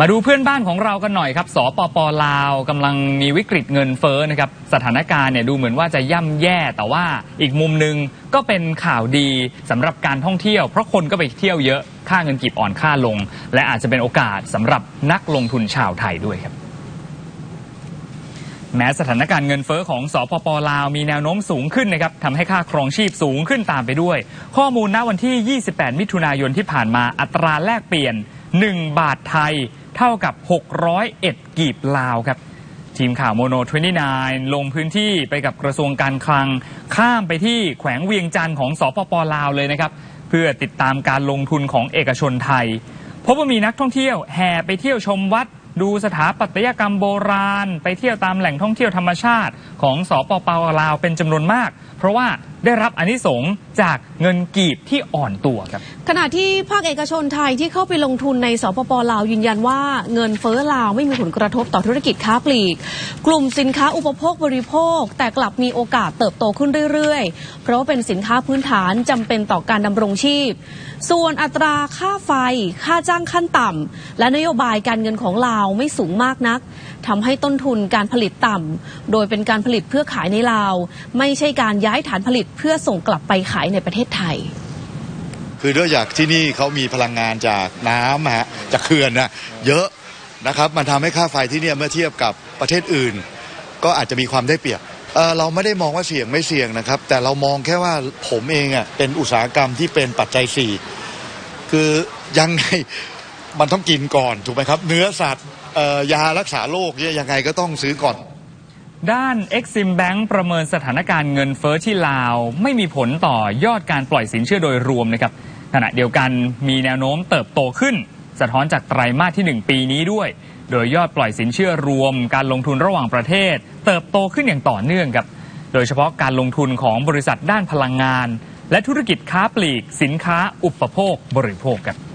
มาดูเพื่อนบ้านของเรากันหน่อยครับ สปปลาวกำลังมีวิกฤตเงินเฟ้อนะครับ สถานการณ์เนี่ยดูเหมือนว่าจะย่ำแย่ แต่ว่าอีกมุมหนึ่งก็เป็นข่าวดีสำหรับการท่องเที่ยว เพราะคนก็ไปเที่ยวเยอะ ค่าเงินกีบอ่อนค่าลง และอาจจะเป็นโอกาสสำหรับนักลงทุนชาวไทยด้วยครับ แม้สถานการณ์เงินเฟ้อของสปปลาวมีแนวโน้มสูงขึ้นนะครับทำให้ค่าครองชีพสูงขึ้นตามไปด้วย ข้อมูลณวันที่ 28 มิถุนายนที่ผ่านมาอัตราแลกเปลี่ยน 1 บาทไทย เท่ากับ 601 กีบลาวครับ ทีมข่าวโมโน 29 ลงพื้นที่ไปกับกระทรวงการคลัง ข้ามไปที่แขวงเวียงจันทร์ของสปปลาวเลยนะครับ เพื่อติดตามการลงทุนของเอกชนไทย พบว่ามีนักท่องเที่ยวแห่ไปเที่ยวชมวัดดูสถาปัตยกรรมโบราณ ไปเที่ยวตามแหล่งท่องเที่ยวธรรมชาติ ของสปปลาวเป็นจำนวนมาก เพราะว่า ได้รับอานิสงส์จากเงินกีบที่อ่อนตัวครับ ขณะที่ภาคเอกชนไทยที่เข้าไปลงทุนในสปปลาวยืนยันว่าเงินเฟ้อลาวไม่มีผลกระทบต่อธุรกิจค้าปลีก กลุ่มสินค้าอุปโภคบริโภค แต่กลับมีโอกาสเติบโตขึ้นเรื่อยๆ เพราะเป็นสินค้าพื้นฐานจำเป็นต่อการดำรงชีพ ส่วนอัตราค่าไฟ ค่าจ้างขั้นต่ำและนโยบายการเงินของลาวไม่สูงมากนักทำให้ต้นทุนการผลิตต่ำโดยเป็นการผลิตเพื่อขายในลาว ไม่ใช่การย้ายฐานผลิตเพื่อส่งกลับไปขายในประเทศไทย คือด้วยจากที่นี่เขามีพลังงานจากน้ำฮะจากเขื่อนนะเยอะนะครับมันทำให้ค่าไฟที่เนี่ยเมื่อเทียบกับประเทศอื่น ก็อาจจะมีความได้เปรียบเเราไม่ได้มองว่าเสี่ยงไม่เสี่ยงนะครับ แต่เรามองแค่ว่าผมเองอะเป็นอุตสาหกรรมที่เป็นปัจจัยสี่คือยังไงมันต้องกินก่อนถูกไหมครับ เนื้อสัตว์ยารักษาโรคเนี่ยยังไงก็ต้องซื้อก่อน ด้าน Exim Bank ประเมินสถานการณ์เงินเฟ้อที่ลาว ไม่มีผลต่อยอดการปล่อยสินเชื่อโดยรวมนะครับขณะเดียวกันมีแนวโน้มเติบโตขึ้น สะท้อนจากไตรมาสที่ 1 ปีนี้ด้วย โดยยอดปล่อยสินเชื่อรวม การลงทุนระหว่างประเทศ เติบโตขึ้นอย่างต่อเนื่องครับโดยเฉพาะการลงทุนของบริษัทด้านพลังงาน และธุรกิจค้าปลีก สินค้าอุปโภคบริโภคครับ